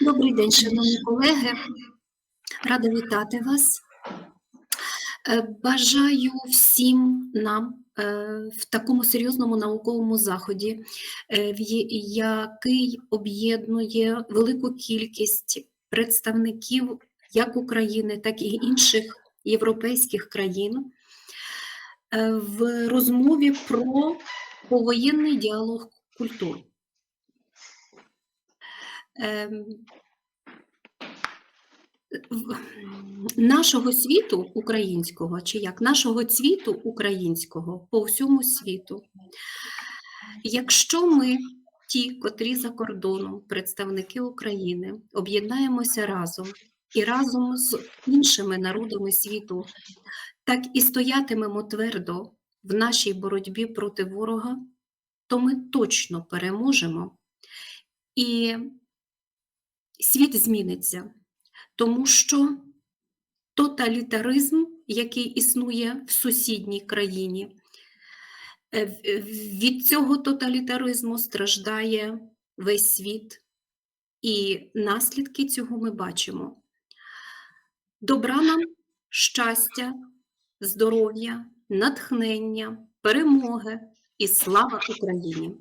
Добрий день, шановні колеги. Рада вітати вас. Е, Бажаю всім нам е, в такому серйозному науковому заході, е, який об'єднує велику кількість представників як України, так і інших європейських країн, в розмові про повоєнний діалог культур. Ем, нашого світу українського, чи як нашого цвіту українського по всьому світу. Якщо ми, ті, котрі за кордоном, представники України, об'єднаємося разом і разом з іншими народами світу, так і стоятимемо твердо в нашій боротьбі проти ворога, то ми точно переможемо. І світ зміниться, тому що тоталітаризм, який існує в сусідній країні, е, е, від цього тоталітаризму страждає весь світ, і наслідки цього ми бачимо. Добра нам щастя, здоров'я, натхнення, перемоги і слава Україні!